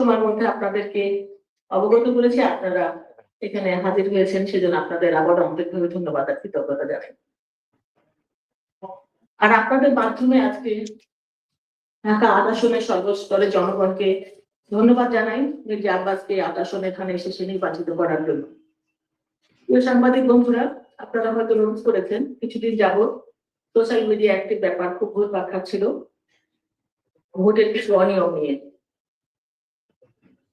সময়ের মধ্যে আপনাদেরকে অবগত করেছি, আপনারা এখানে হাজির হয়েছেন, সেজন্য আপনাদের আবার আন্তরিকভাবে ধন্যবাদ আর কৃতজ্ঞতা জানাই। আর আপনাদের মাধ্যমে আজকে ঢাকা আট আসনের সর্বস্তরের জনগণকে ধন্যবাদ জানাই, যে আব্বাসকে আট আসন এখানে এসে নির্বাচিত করার জন্য। সাংবাদিক বন্ধুরা, আপনারা হয়তো নোট করেছেন, কিছুদিন যাবত সোশ্যাল মিডিয়া একটি ব্যাপার খুব পাখা ছিল ভোটের কিছু অনিয়ম নিয়ে।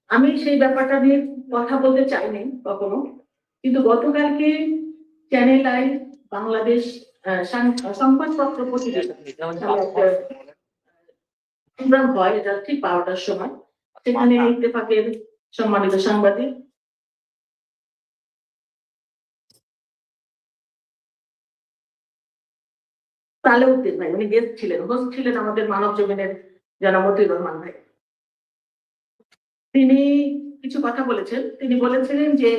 আমি সেই ব্যাপারটা নিয়ে কথা বলতে চাইনি কখনো। কিন্তু গতকালকে চ্যানেল আই বাংলাদেশ সংবাদপত্র প্রতিবেদন হয়, এটা ঠিক বারোটার সময়। সেখানে ইত্তেফাকের সম্মানিত সাংবাদিক তালেউদ্দিন ভাই, উনি গেস্ট ছিলেন হোস্ট ছিলেন আমাদের মানব জমিনের জনাব মতিউর রহমান ভাই। তিনি কিছু কথা বলেছেন। তিনি বলেছিলেন যে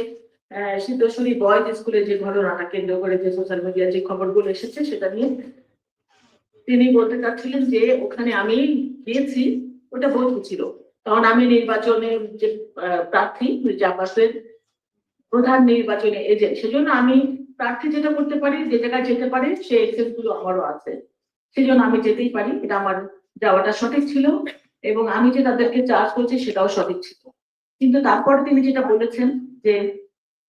সিদ্ধেশ্বরী বয়েজ স্কুলে যে ঘটনাটা কেন্দ্র করে যে সোশ্যাল মিডিয়ায় যে খবরগুলো এসেছে সেটা নিয়ে তিনি বলতে চাচ্ছিলেন যে, ওখানে আমি গিয়েছি, ওটা বৈধ ছিল। কারণ আমি নির্বাচনে যে প্রার্থী জাপাসের প্রধান নির্বাচনে এজেন্ট, সেজন্য আমি প্রার্থী যেটা করতে পারি, যে জায়গায় যেতে পারি সে এক্সেসগুলো আমারও আছে। সেজন্য আমি যেতেই পারি, এটা আমার যাওয়াটা সঠিক ছিল। এবং আমি যে তাদেরকে চার্জ করছি সেটাও সঠিক ছিল কিন্তু তারপরে তিনি যেটা বলেছেন যে,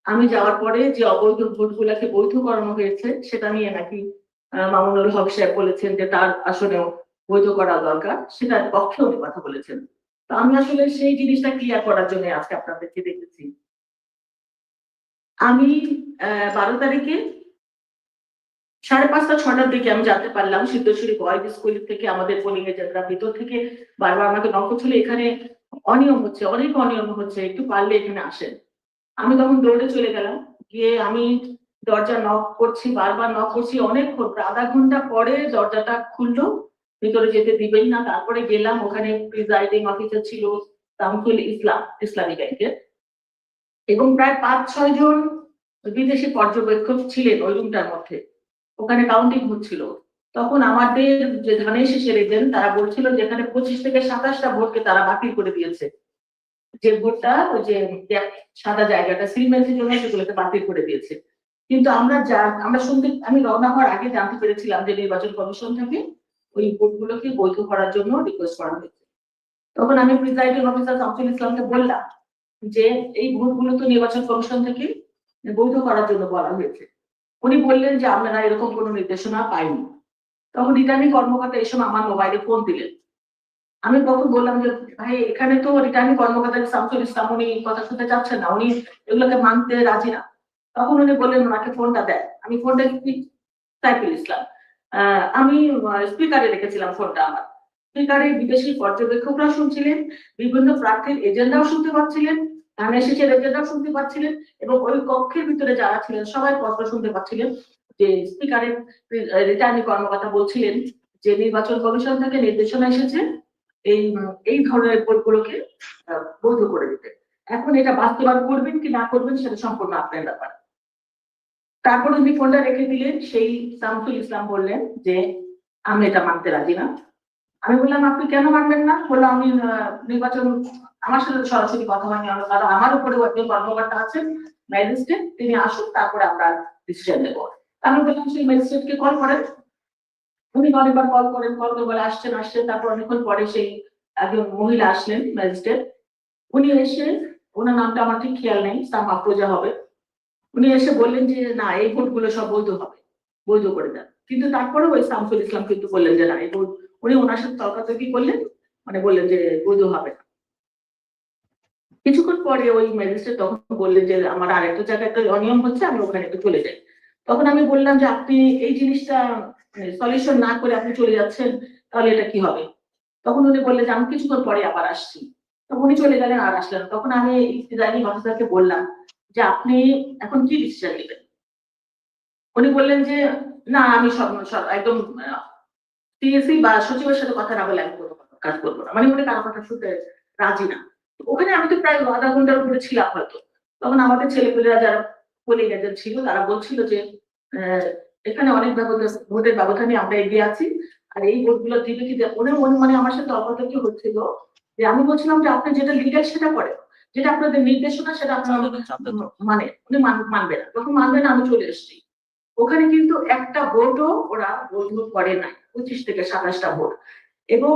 আমি যাওয়ার পরে যে অবৈধ ভোট গুলাকে বৈধ করানো হয়েছে, সেটা নিয়ে নাকি মামুনুল হক সাহেব বলেছেন যে তার আসনেও বৈধ করা দরকার সেটার পক্ষে উনি কথা বলেছেন। তো আমি আসলে সেই জিনিসটা ক্লিয়ার করার জন্য আজকে আপনাদেরকে দেখেছি। আমি বারো তারিখে সাড়ে পাঁচটা, ছটার দিকে আমি জানতে পারলাম সিদ্ধেশ্বরী বয়েজ স্কুল থেকে, আমাদের পোলিং এজেন্টরা ভিতর থেকে বারবার আমাকে নক করছিল। এখানে অনিয়ম হচ্ছে, অনেক অনিয়ম হচ্ছে, একটু পারলে এখানে আসেন। আমি তখন দৌড়ে চলে গেলাম, গিয়ে আমি দরজা নক করছি, বারবার নক করছি অনেকক্ষণ আধা ঘণ্টা পরে দরজাটা খুললো, ভিতরে যেতে দিবেই না। তারপরে গেলাম, ওখানে প্রিজাইডিং অফিসার ছিল তামকুল ইসলাম, ইসলামী ব্যাংকের এবং প্রায় পাঁচ, ছয় জন বিদেশি পর্যবেক্ষক ছিলেন ওই রুমটার মধ্যে। ওখানে কাউন্টিং হচ্ছিল। তখন আমাদের যে ধানের শেষের এজেন্ট তারা বলছিল যেখানে পঁচিশ থেকে সাতাশটা ভোটকে তারা বাতিল করে দিয়েছে। যে ভোটটা ওই যে সাদা জায়গাটা সিলমেন্সের জন্য সেগুলোকে বাতিল করে দিয়েছে। কিন্তু আমরা যা, আমরা শুনতে, আমি রওনা হওয়ার আগে জানতে পেরেছিলাম যে নির্বাচন কমিশন থেকে ওই ভোটগুলোকে বৈধ করার জন্য রিকোয়েস্ট করা হয়েছে। তখন আমি প্রিজাইডিং অফিসার শামসুল ইসলামকে বললাম যে, এই ভোটগুলো তো নির্বাচন কমিশন থেকে বৈধ করার জন্য বলা হয়েছে। উনি বললেন যে আপনারা এরকম কোনো নির্দেশনা পাইনি। তখন রিটার্নিং কর্মকর্তা এই সময় আমার মোবাইলে ফোন দিলেন। আমি তখন বললাম যে, ভাই, এখানে তো রিটার্নিং কর্মকর্তা শামসুল ইসলাম, উনি কথা শুনতে চাচ্ছেন না, উনি এগুলোকে মানতে রাজি না। তখন উনি বললেন, ওনাকে ফোনটা দেয় আমি ফোনটা কি সাইফুল ইসলাম। আমি স্পিকারে রেখেছিলাম ফোনটা আমার। স্পিকারে বিদেশি পর্যবেক্ষকরা শুনছিলেন, বিভিন্ন প্রার্থীর এজেন্ডাও শুনতে পাচ্ছিলেন। ধানের শেষের এজেন্ডাও শুনতে পাচ্ছিলেন এবং ওই কক্ষের ভিতরে যারা ছিলেন সবাই কথা শুনতে পাচ্ছিলেন যে স্পিকারের রিটার্নিং কর্মকর্তা বলছিলেন যে নির্বাচন কমিশন থেকে নির্দেশনা এসেছে এই এই ধরনের আহ, বৈধ করে দিতে। এখন এটা বাস্তবায়ন করবেন কি না করবেন সেটা সম্পূর্ণ আপনার ব্যাপার। তারপর উনি ফোনটা রেখে দিলেন সেই শামসুল ইসলাম বললেন যে আমি এটা মানতে রাজি না। আমি বললাম, আপনি কেন মানবেন না? বলল, আমি নির্বাচন, আমার সাথে সরাসরি কথা হয়নি, আমার- কারণ আমার উপরে একজন কর্মকর্তা আছেন, ম্যাজিস্ট্রেট, তিনি আসুন, তারপরে আমরা ডিসিশন নেব। আমি বললাম, সেই ম্যাজিস্ট্রেটকে কল করেন। উনি অনেকবার কল করেন কল করে বলে, আসছেন আসছেন। তারপর অনেকক্ষণ পরে সেই একজন মহিলা আসলেন, ম্যাজিস্ট্রেট। উনি এসে, ওনার নামটা আমার ঠিক খেয়াল নেই, সাম আফরোজা হবে। উনি এসে বললেন যে, না, এই ভোটগুলো সব বৈধ হবে, বৈধ করে দেন। কিন্তু তারপরে ওই শামসুল ইসলাম কিন্তু বললেন যে, না, এই ভোট উনি ওনার সাথে তর্কাতর্কি করলেন মানে বললেন যে বৈধ হবে না। কিছুক্ষণ পরে ওই ম্যাজিস্ট্রেট তখন বললেন যে আমার আরেকটা জায়গায় একটা অনিয়ম হচ্ছে, আমি ওখানে একটু চলে যাই। তখন আমি বললাম যে আপনি এই জিনিসটা সলিউশন না করে আপনি চলে যাচ্ছেন, তাহলে এটা কি হবে? তখন উনি বললেন যে আমি কিছুক্ষণ পরে আবার আসছি। তখন উনি চলে গেলেন আর আসলেন তখন আমি প্রিজাইডিং অফিসারকে বললাম যে আপনি এখন কি ডিসিশন নেবেন? উনি বললেন যে না, আমি সব- একদম টিএসসি বা সচিবের সাথে কথা না বলে আমি কোনো কাজ করব না। মানে উনি কারও কথা শুনতে রাজি না। ওখানে আমি তো প্রায় আধা ঘণ্টার উপরে ছিলাম হয়তো। তখন আমাদের ছেলেপেলেরা যারা পোলিং এজেন্ট ছিল তারা বলছিল যে এখানে অনেক ব্যবধান ভোটের ব্যবধানে আমরা এগিয়ে আছি। আর এই ভোটগুলো দিবে কি? উনি উনি মানে আমার সাথে অপতর্ক হচ্ছিল? যে আমি বলছিলাম যে আপনি যেটা লিগাল সেটা করে যেটা আপনাদের নির্দেশনা সেটা আপনাদের মানে উনি মানবে না। যখন মানবে না আমি চলে এসেছি। ওখানে কিন্তু একটা ভোটও ওরা বৈধ করে নাই। পঁচিশ থেকে সাতাশটা ভোট। এবং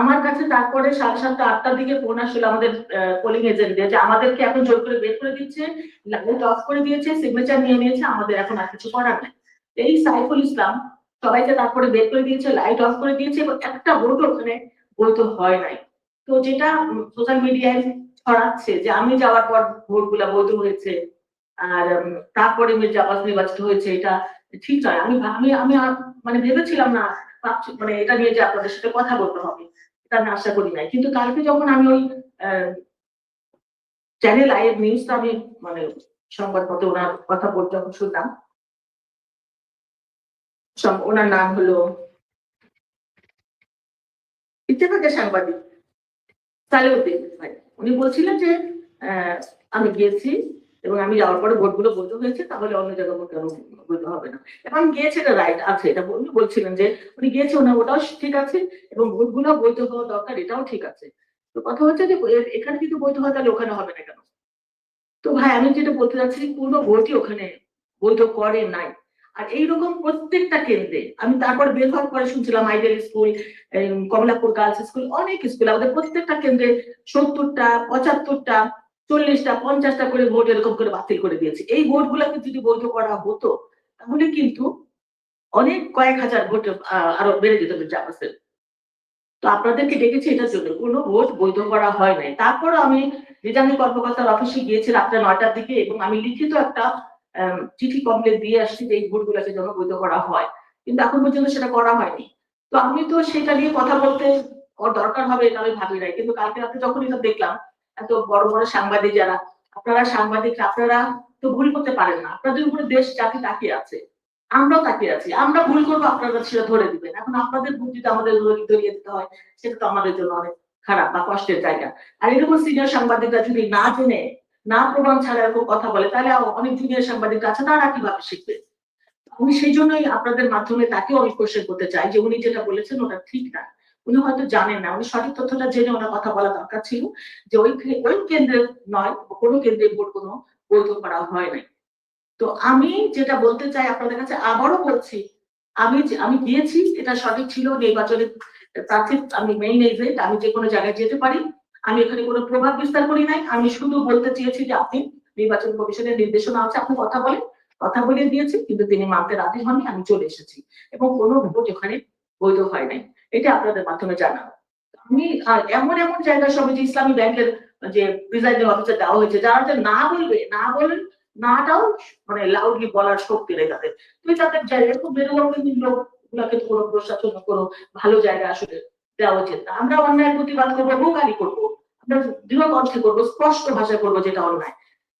আমার কাছে তারপরে সাড়ে সাতটা, আটটার দিকে ফোন আসলো আমাদের পোলিং এজেন্টদের যে আমাদেরকে এখন জোর করে বের করে দিচ্ছে লাইট অফ করে দিয়েছে সিগনেচার নিয়ে নিয়েছে, আমাদের এখন আর কিছু করার নেই। এই সাইফুল ইসলাম সবাইকে তারপরে বের করে দিয়েছে লাইট অফ করে দিয়েছে এবং একটা ভোট ওখানে বৈধ হয় নাই। তো যেটা সোশ্যাল মিডিয়ায় ছড়াচ্ছে যে আমি যাওয়ার পর ভোটগুলা বৈধ হয়েছে আর তারপরে মির্জা আব্বাস নির্বাচিত হয়েছে, এটা ঠিক নয়। আমি আমি আমি মানে ভেবেছিলাম না মানে এটা নিয়ে যে আপনাদের সাথে কথা বলতে হবে, এটা আমি আশা করি নাই। কিন্তু কালকে যখন আমি ওই চ্যানেল আই এর আমি মানে সংবাদপত্রে ওনার কথা বলতে যখন শুনলাম ওনার নাম হলো ইত্তেফাকের সাংবাদিক, সালেউদ্দিন ভাই। উনি বলছিলেন যে আমি গিয়েছি এবং আমি যাওয়ার পরে ভোটগুলো বৈধ হয়েছে, তাহলে অন্য জায়গায় ভোট কেন বৈধ হবে না। এবং গিয়েছে এটা রাইট আছে, এটা উনি বলছিলেন যে উনি গিয়েছে ওনার ওটাও ঠিক আছে, এবং ভোটগুলো বৈধ হওয়া দরকার, এটাও ঠিক আছে। তো কথা হচ্ছে যে এখানে কিন্তু বৈধ হয়, তাহলে ওখানে হবে না কেন? তো ভাই, আমি যেটা বলতে চাচ্ছি কোনো ভোটই ওখানে বৈধ করে নাই। আর এইরকম প্রত্যেকটা কেন্দ্রে, আমি তারপর বের পরে শুনছিলাম ideal school Kamalapur girls school, অনেক স্কুল, আমাদের প্রত্যেকটা কেন্দ্রে সত্তরটা, পঁচাত্তরটা চল্লিশটা, পঞ্চাশটা করে ভোট এরকম করে বাতিল করে দিয়েছে। এই ভোট গুলাকে যদি বৈধ করা হতো, তাহলে কিন্তু অনেক কয়েক হাজার ভোট আরও বেড়ে যেত জামাসের তো আপনাদেরকে ডেকেছি এটার জন্য, কোনো ভোট বৈধ করা হয় নাই। তারপর আমি রিটার্নিং কর্মকর্তার অফিসে গিয়েছি রাত্রে নয়টার দিকে এবং আমি লিখিত একটা চিঠি কমপ্লেন দিয়ে আসছি যে এই ভোটগুলোকে যেন বৈধ করা হয়। কিন্তু এখন পর্যন্ত সেটা করা হয়নি। তো আমি তো সেটা নিয়ে কথা বলতে, ওর দরকার হবে এটা আমি ভাবি নাই। কিন্তু কালকে রাতে যখন এটা দেখলাম এত বড় বড় সাংবাদিক যারা, আপনারা সাংবাদিক, আপনারা তো ভুল করতে পারেন না। আপনাদের উপরে দেশ জাতি তাকিয়ে আছে। আমরাও তাকিয়ে আছি। আমরা ভুল করব, আপনারা সেটা ধরে দিবেন। এখন আপনাদের ভুল যদি আমাদের ধরিয়ে দিতে হয়। সেটা তো আমাদের জন্য অনেক খারাপ বা কষ্টের জায়গা। আর এরকম সিনিয়র সাংবাদিকরা যদি না জেনে, না প্রমাণ ছাড়া এরকম কথা বলে, তাহলে অনেক জুনিয়র সাংবাদিক আছে, তারা কীভাবে শিখবে? আমি সেই জন্যই আপনাদের মাধ্যমে তাকেও আমি কোশ্চেন করতে চাই যে উনি যেটা বলেছেন, ওটা ঠিক না। উনি হয়তো জানেন না। উনি সঠিক তথ্যটা জেনে ওনার কথা বলা দরকার ছিল যে ওই ওই কেন্দ্রে নয়, কোনো কেন্দ্রে ভোট কোনো বৈধ করা হয় নাই। তো আমি যেটা বলতে চাই আপনাদের কাছে, আবারও বলছি, আমি আমি গিয়েছি এটা সঠিক ছিল নির্বাচনের প্রার্থী আমি মেইন এজেন্ট আমি যে কোনো জায়গায় যেতে পারি। আমি এখানে কোনো প্রভাব বিস্তার করি নাই। আমি শুধু বলতে চেয়েছি যে আপনি নির্বাচন কমিশনের নির্দেশনা আছে, আপনি কথা বলেন। কথা বলে দিয়েছি, কিন্তু তিনি মানতে রাজি হননি, আমি চলে এসেছি। এবং কোনো ভোট ওখানে বৈধ হয় নাই। এটা আপনাদের মাধ্যমে জানাব আমি এমন এমন জায়গা সবে যে ইসলামী ব্যাংকের যে প্রিজাইডিং অফিসার দেওয়া হয়েছে, যারা যে না বলবে, না বলেন, নাটাও মানে লাউডলি বলার শক্তি নেই তাদের। তুমি তাদের জায়গায় খুব মেরুদণ্ডহীন লোক গুলাকে কোনো প্রশাসন, কোনো ভালো জায়গা আসলে দেওয়া উচিত না। আমরা অন্যায় প্রতিবাদ করব ভোগালি করব, আমরা দৃঢ় কণ্ঠে করব, স্পষ্ট ভাষায় করব যেটা অন্যায়।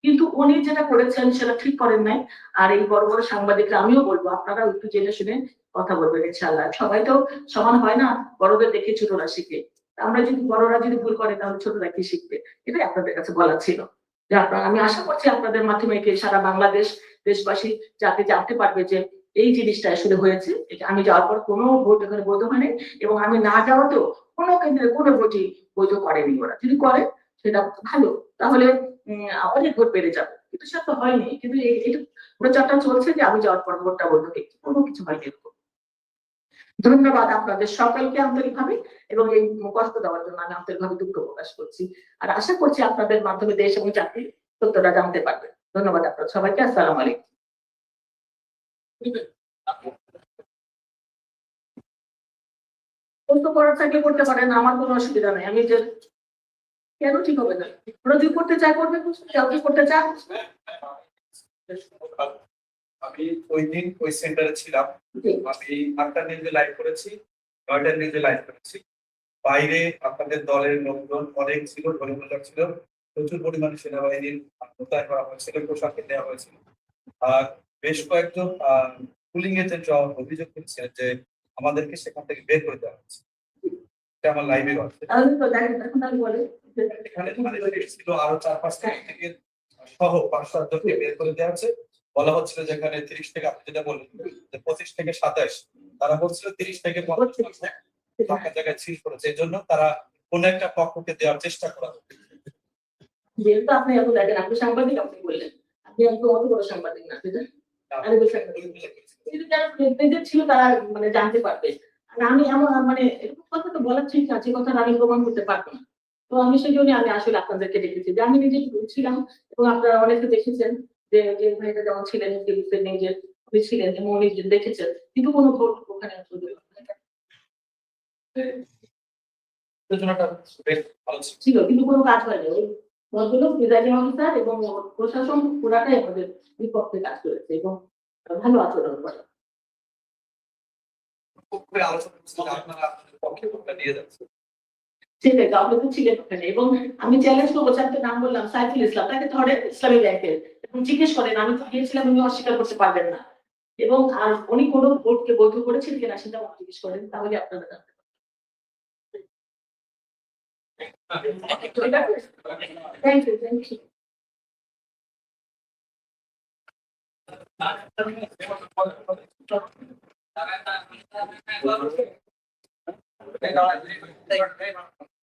কিন্তু উনি যেটা করেছেন সেটা ঠিক করেন নাই। আর এই বড় বড় সাংবাদিকরা, আমিও বলব আপনারা একটু জেনে শুনে কথা বলবেন ইনশাল্লাহ সবাই তো সমান হয় না, বড়দের দেখে ছোটরা শিখে। আমরা যদি, বড়রা যদি ভুল করে, তাহলে ছোটরা কি শিখবে? এটাই আপনাদের কাছে বলা ছিল। যে আপনারা, আমি আশা করছি আপনাদের মাধ্যমে কি সারা বাংলাদেশ দেশবাসী যাতে জানতে পারবে যে এই জিনিসটা আসলে হয়েছে। আমি যাওয়ার পর কোনো ভোট এখানে বৈধ হয়নি এবং আমি না যাওয়াতেও কোনো কেন্দ্রে কোনো ভোটই বৈধ করেনি ওরা। যদি করে, সেটা ভালো। তাহলে অনেক ভোট বেড়ে যাবে। কিন্তু সেটা হয়নি। কিন্তু এই- প্রচারটা চলছে যে আমি যাওয়ার পর ভোটটা বৈধ কোনো কিছু হয়নি এরকম। ধন্যবাদ আপনাদের সকলকে আন্তরিকভাবে এবং এই কষ্ট দেওয়ার জন্য আমি আন্তরিকভাবে দুঃখ প্রকাশ করছি। আর আশা করছি আপনাদের মাধ্যমে দেশ এবং জাতি সত্যটা জানতে পারবে। ধন্যবাদ আপনার সবাইকে, আসসালাম আলাইকুম। থাকলে করতে পারেন, আমার কোনো অসুবিধা নেই। আমি যে কেন ঠিক হবে না? যদি করতে চায় করবে, করতে চায় আমি ওই দিন ওই সেন্টারে ছিলাম। আমি আটটা নিউজে লাইভ করেছি নয়টা নিউজে লাইভ করেছি। বাইরে আপনাদের দলের লোকজন অনেক ছিল ধর্মীয় ছিল। প্রচুর পরিমাণে সেনাবাহিনীর মোতায়েন করা হয়েছিল পোশাক দেওয়া হয়েছিল। আর বেশ কয়েকজন পুলিং এজেন্ট অভিযোগ করেছিলেন যে আমাদেরকে সেখান থেকে বের করে দেওয়া হয়েছে। এটা আমার লাইভে এখন মানে ছিল আরও চার পাঁচটা থেকে সহ পাঁচ সাতজনকে বের করে দেওয়া হচ্ছে বলা হচ্ছিল যেখানে তিরিশ থেকে আপনি যেটা বললেন যে পঁচিশ থেকে সাতাশ তারা বলছিল তিরিশ থেকে পঞ্চাশ ফাঁকা জায়গায় সিল করেছে এই জন্য তারা কোন একটা পক্ষকে দেওয়ার চেষ্টা করা যেহেতু আপনি এত দেখেন আপনি সাংবাদিক আপনি বললেন। আপনি একটু অত বড় সাংবাদিক না ছিল তারা মানে জানতে পারবে। আর আমি মানে এরকম কথা তো ঠিক আছে কথা আমি প্রমাণ করতে পারব না। তো আমি সেই জন্য আমি আসলে আপনাদেরকে ডেকেছি। যে আমি নিজে ছিলাম এবং আপনারা অনেকে দেখেছেন। যে যে ভাইটা যেমন ছিলেন উনি এবং উনি দেখেছেন কিন্তু কোনো ভোট ওখানে ছিল। কিন্তু কোনো কাজ হয়নি। ওই ভদ্রলোক প্রিজাইডিং অফিসার এবং প্রশাসন পুরাটাই আমাদের বিপক্ষে কাজ করেছে এবং ভালো আচরণ করে। সেটাই আপনি তো ছিলেন ওখানে এবং আমি চ্যালেঞ্জ করব চারটে নাম বললাম সাইফুল ইসলাম তাকে ধরেন ইসলামী ব্যাংকের জিজ্ঞেস করেন, আমি তো গিয়েছিলাম, উনি অস্বীকার করতে পারবেন না। এবং আর উনি কোনো ভোটকে বৈধ করেছেন কিনা সেটা আমাকে জিজ্ঞেস করেন, তাহলে আপনারা জানতে থ্যাংক ইউ Thank you.